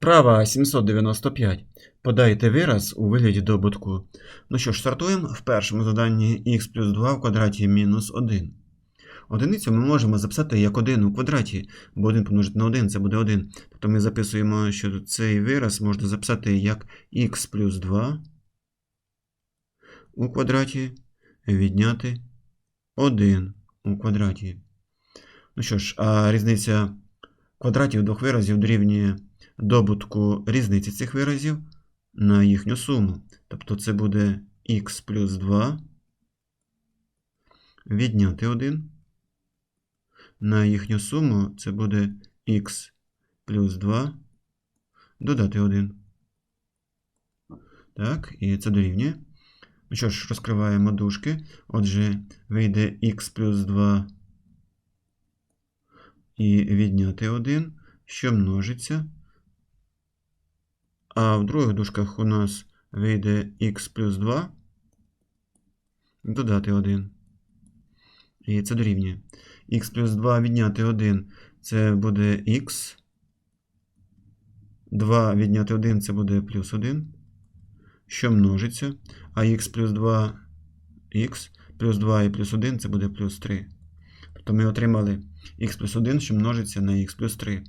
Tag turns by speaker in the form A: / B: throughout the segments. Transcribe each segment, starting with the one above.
A: Вправа 795. Подайте вираз у вигляді добутку. Ну що ж, стартуємо в першому заданні х плюс 2 в квадраті мінус 1. Одиницю ми можемо записати як 1 у квадраті, бо 1 помножити на 1 це буде 1. Тобто ми записуємо, що цей вираз можна записати як х плюс 2 у квадраті відняти 1 у квадраті. Ну що ж, а різниця квадратів двох виразів дорівнює добутку різниці цих виразів на їхню суму. Тобто це буде х плюс 2 відняти 1. На їхню суму це буде х плюс 2 додати 1. Так, і це дорівнює. Ну що ж, розкриваємо дужки. Отже, вийде х плюс 2 і відняти 1, що множиться. А в других дужках у нас вийде х плюс 2, додати 1. І це дорівнює. х плюс 2 відняти 1 це буде х. 2 відняти 1 це буде плюс 1, що множиться. А х плюс 2 х плюс 2 і плюс 1 це буде плюс 3. Тобто ми отримали х плюс 1, що множиться на х плюс 3.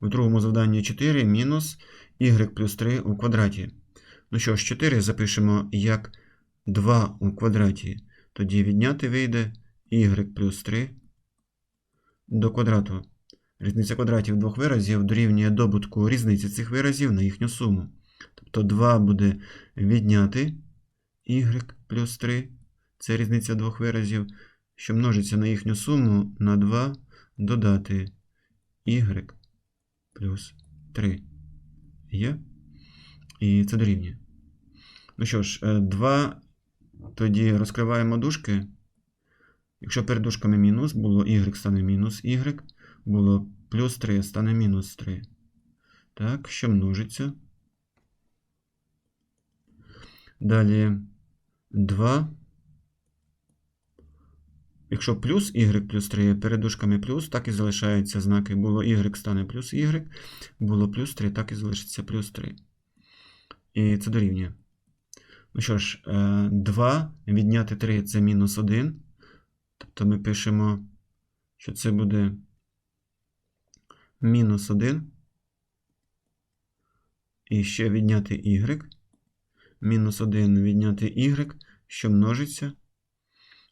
A: У другому завданні 4 мінус y плюс 3 у квадраті. Ну що ж, 4 запишемо як 2 у квадраті. Тоді відняти вийде y плюс 3 до квадрату. Різниця квадратів двох виразів дорівнює добутку різниці цих виразів на їхню суму. Тобто 2 буде відняти y плюс 3. Це різниця двох виразів, що множиться на їхню суму на 2 додати y плюс 3. Є. І це дорівнює. Ну що ж, 2. Тоді розкриваємо дужки. Якщо перед дужками мінус, було y стане мінус y, було плюс 3 стане мінус 3. Так, що множиться. Далі 2. Якщо плюс y плюс 3 перед дужками плюс, так і залишаються знаки. Було y стане плюс y, було плюс 3, так і залишиться плюс 3. І це дорівнює. Ну що ж, 2 відняти 3 це мінус 1. Тобто ми пишемо, що це буде мінус 1. І ще відняти y. Мінус 1 відняти y, що множиться.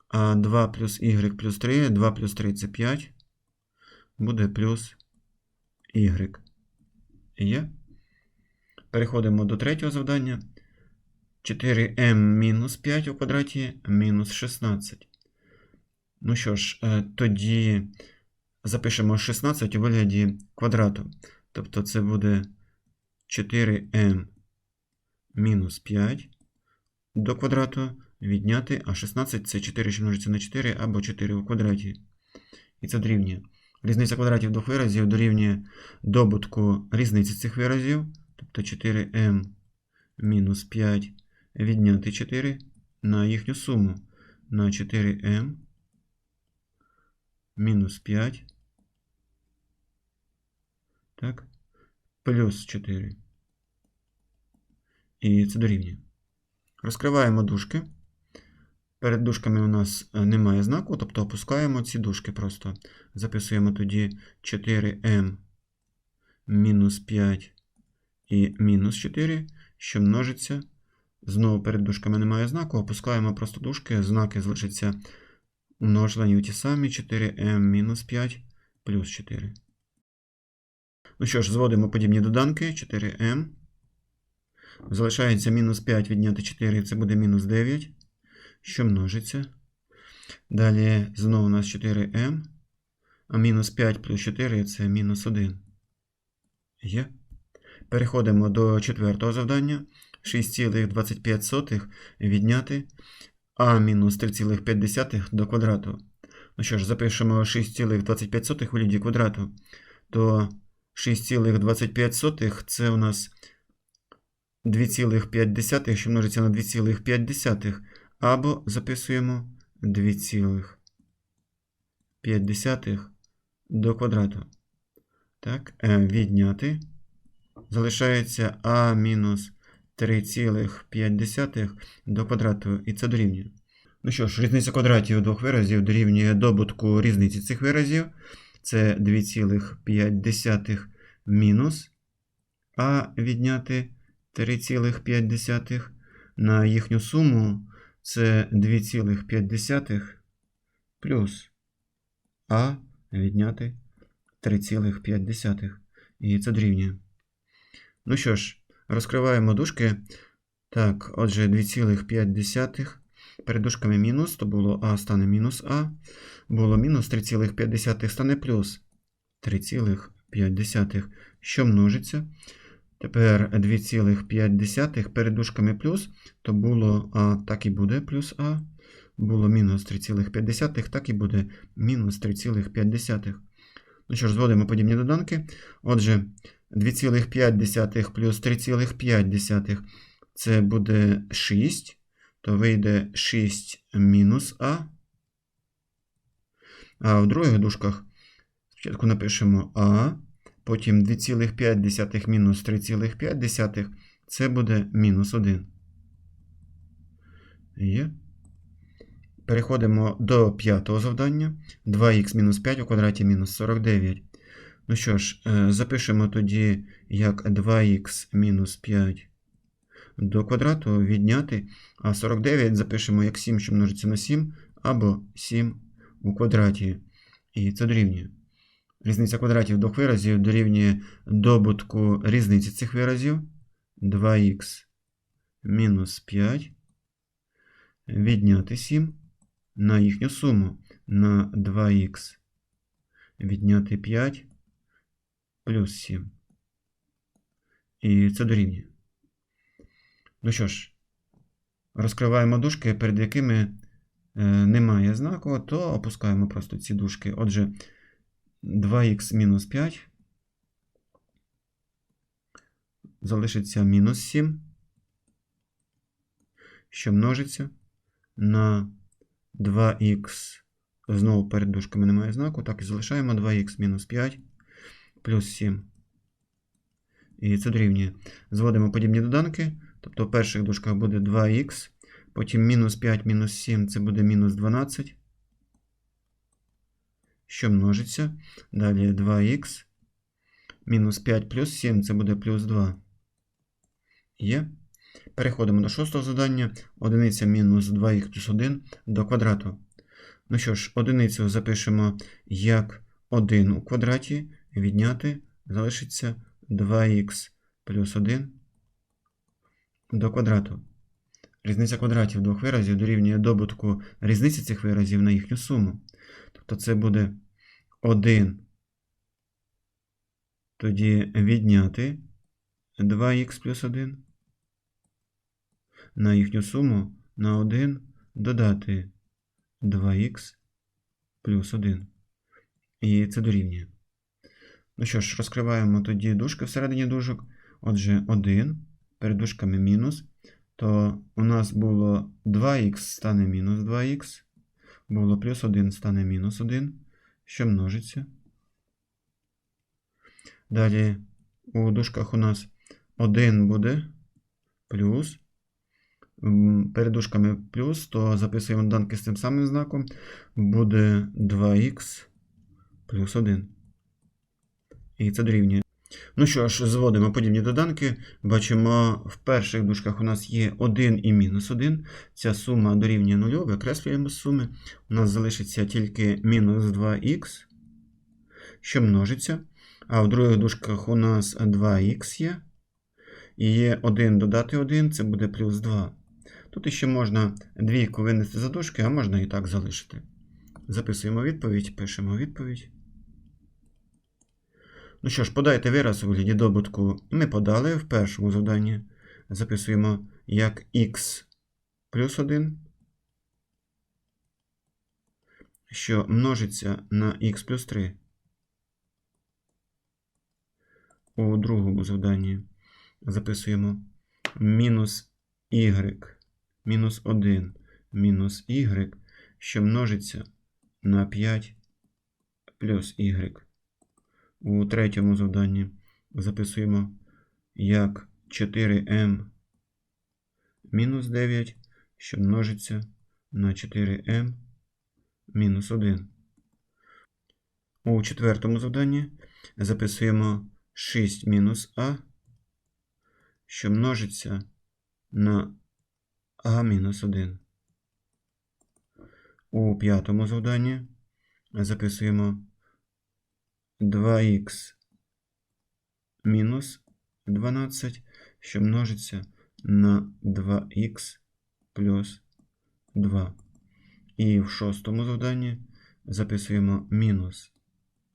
A: А 2 плюс y плюс 3, 2 плюс 3 це 5. Буде плюс y. Є. Переходимо до третього завдання. 4m мінус 5 у квадраті мінус 16. Ну що ж, тоді запишемо 16 у вигляді квадрату. Тобто це буде 4m мінус 5 до квадрату відняти, а 16 це 4, що множиться на 4 або 4 у квадраті. І це дорівнює. Різниця квадратів двох виразів дорівнює добутку різниці цих виразів. Тобто 4m мінус 5 відняти 4 на їхню суму на 4m мінус 5. Так, плюс 4. І це дорівнює. Розкриваємо дужки. Перед дужками у нас немає знаку, тобто опускаємо ці дужки просто. Записуємо тоді 4m мінус 5 і мінус 4, що множиться. Знову перед дужками немає знаку, опускаємо просто дужки, знаки залишаться множені у ті самі 4m мінус 5 плюс 4. Ну що ж, зводимо подібні доданки 4m. Залишається мінус 5 відняти 4, це буде мінус 9, що множиться. Далі знову у нас 4m. А мінус 5 плюс 4 це мінус 1. Є. Переходимо до четвертого завдання. 6,25 відняти а мінус 3,5 до квадрату. Ну що ж, запишемо 6,25 у вигляді квадрату. То 6,25 це у нас 2,5, що множиться на 2,5, або записуємо 2,5 до квадрату. Так, відняти. залишається а мінус 3,5 до квадрату, і це дорівнює. Ну що ж, різниця квадратів двох виразів дорівнює добутку різниці цих виразів. Це 2,5 мінус а відняти 3,5 на їхню суму. Це 2,5 плюс а відняти 3,5. І це дорівнює. Ну що ж, розкриваємо дужки. Так, отже, 2,5. Перед дужками мінус, то було А стане мінус А. Було мінус 3,5 стане плюс 3,5, що множиться. Тепер 2,5 перед дужками плюс, то було А, так і буде плюс А. Було мінус 3,5, так і буде мінус 3,5. Ну що ж, зводимо подібні доданки. Отже, 2,5 плюс 3,5 це буде 6, то вийде 6 мінус А. А в других дужках спочатку напишемо А, потім 2,5 мінус 3,5 це буде мінус 1. Є. Переходимо до п'ятого завдання. 2х мінус 5 у квадраті мінус 49. Ну що ж, е, запишемо тоді як 2х мінус 5 до квадрату відняти, а 49 запишемо як 7, що множиться на 7, або 7 у квадраті. І це дорівнює. Різниця квадратів двох виразів дорівнює добутку різниці цих виразів 2х мінус 5 відняти 7 на їхню суму на 2х відняти 5 плюс 7. І це дорівнює. Ну що ж, розкриваємо дужки, перед якими е, немає знаку, то опускаємо просто ці дужки. Отже, 2х мінус 5 залишиться мінус 7, що множиться на 2х. Знову перед дужками немає знаку. Так і залишаємо 2х мінус 5 плюс 7. І це дорівнює. Зводимо подібні доданки. Тобто в перших дужках буде 2х, потім мінус 5 мінус 7 це буде мінус 12. Що множиться. Далі 2х. Мінус 5 плюс 7 це буде плюс 2. Є. Переходимо до шостого завдання. Одиниця мінус 2х плюс 1 до квадрату. Ну що ж, одиницю запишемо як 1 у квадраті. Відняти залишиться 2х плюс 1 до квадрату. Різниця квадратів двох виразів дорівнює добутку різниці цих виразів на їхню суму. Тобто це буде 1. Тоді відняти 2х плюс 1 на їхню суму на 1 додати 2х плюс 1. І це дорівнює. Ну що ж, розкриваємо тоді дужки всередині дужок. Отже, 1 перед дужками мінус. То у нас було 2х стане мінус 2х. Було плюс 1 стане мінус 1, що множиться. Далі у дужках у нас 1 буде плюс перед дужками плюс, то записуємо данки з тим самим знаком. Буде 2х плюс 1. І це дорівнює. Ну що ж, зводимо подібні доданки. Бачимо, в перших дужках у нас є 1 і мінус 1. Ця сума дорівнює 0, викреслюємо суми. У нас залишиться тільки мінус 2х, що множиться. А в других дужках у нас 2х є. І є 1 додати 1, це буде плюс 2. Тут ще можна двійку винести за дужки, а можна і так залишити. Записуємо відповідь, пишемо відповідь. Ну що ж, подайте вираз у вигляді добутку. Ми подали в першому завданні. Записуємо як х плюс 1, що множиться на х плюс 3. У другому завданні записуємо мінус y мінус 1 мінус y, що множиться на 5 плюс y. У третьому завданні записуємо як 4m мінус 9, що множиться на 4m мінус 1. У четвертому завданні записуємо 6 мінус а, що множиться на а мінус 1. У п'ятому завданні записуємо 2х мінус 12, що множиться на 2х плюс 2. І в шостому завданні записуємо мінус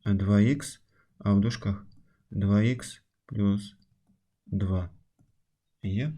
A: 2х, а в дужках 2х плюс 2. Є?